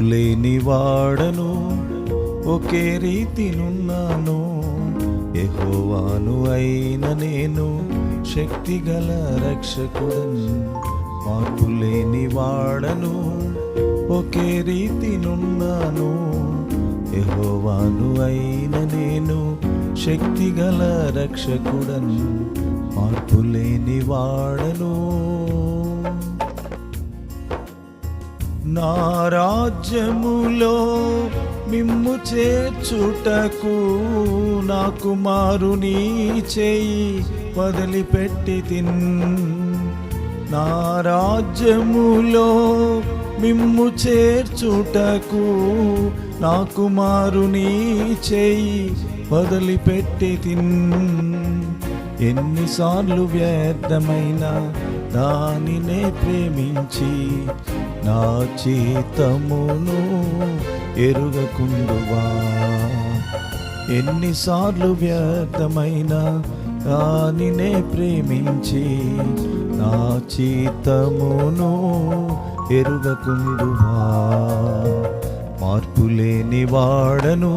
మార్పులేని వాడను ఒకే రీతినున్నాను. ఎహోవాను అయిన నేను శక్తిగల రక్షకుడను. మార్పులేని వాడను ఒకే రీతినున్నాను. ఎహోవాను అయిన నేను శక్తిగల రక్షకుడను. మార్పులేని వాడను. నా రాజ్యములో మిమ్ము చేర్చుటకు నా కుమారుని చేయి వదిలిపెట్టి తిన్ నా రాజ్యములో మిమ్ము చేర్చుటకు నా కుమారుని చేయి వదిలిపెట్టి తిన్ ఎన్నిసార్లు వ్యర్థమైన దానినే ప్రేమించి నా చేతమును ఎరుగకుండువా? ఎన్నిసార్లు వ్యర్థమైన దానినే ప్రేమించి నా చేతమును ఎరుగకుండువా? మార్పులేని వాడను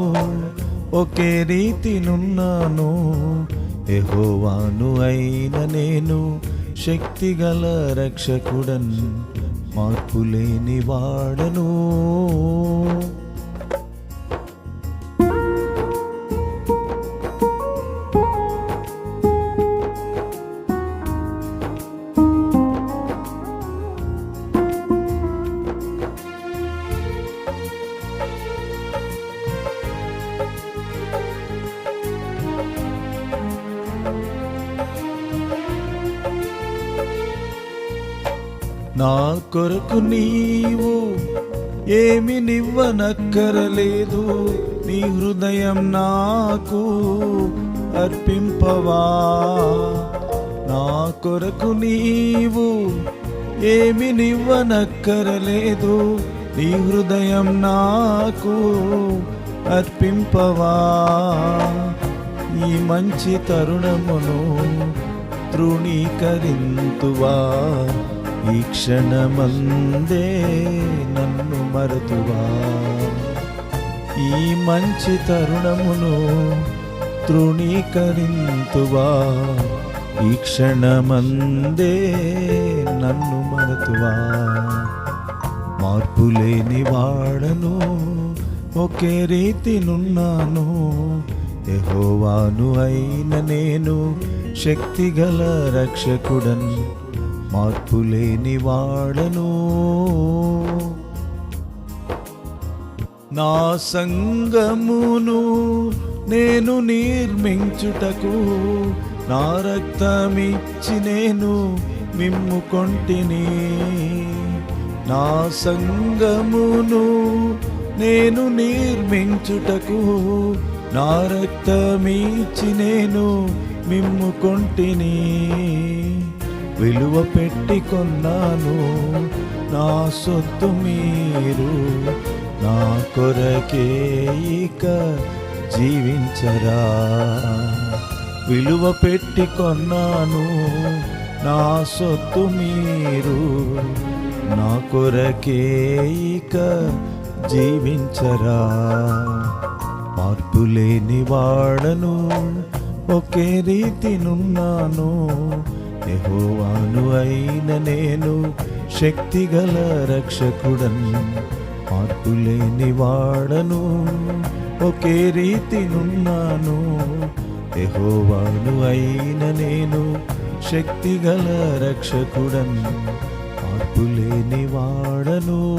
ఒకే రీతినున్నాను ఎహోవాను అయిన నేను శక్తిగల రక్షకుడన్ మార్పులేని వాడను. నా కొరకు నీవు ఏమి నివ్వనక్కరలేదు. నీ హృదయం నాకు అర్పింపవా. నా కొరకు నీవు ఏమి నివ్వనక్కరలేదు. నీ హృదయం నాకు అర్పింపవా. ఈ మంచి తరుణమును తృణీకరింతువా. ఈ క్షణమందే నన్ను మరతువా? ఈ మంచి తరుణమును తృణీకరింతువా? ఈ క్షణమందే నన్ను మరతువా? మార్పులేని వాడను ఒకే రీతినున్నాను. ఎహోవాను అయిన నేను శక్తిగల రక్షకుడన్. మార్పులేని వాడను. నా సంగమును నేను నిర్మించుటకు నా రక్తమిచ్చి నేను మిమ్ము కొంటిని. నా సంగమును నేను నిర్మించుటకు నా రక్తమిచ్చి నేను మిమ్ము కొంటిని. విలువ పెట్టి కొన్నాను నా సొత్తు మీరు నా కొరకే ఇక జీవించరా. విలువ పెట్టి కొన్నాను నా సొత్తు మీరు నా కొరకే ఇక జీవించరా. మార్పులేని వాడను ఒకే రీతినున్నాను. యహోవాను అయిన నేను శక్తిగల రక్షకుడన్. మార్పులేని వాడను ఒకే రీతినున్నాను. యహోవాను అయిన నేను శక్తిగల రక్షకుడన్. మార్పులేని వాడను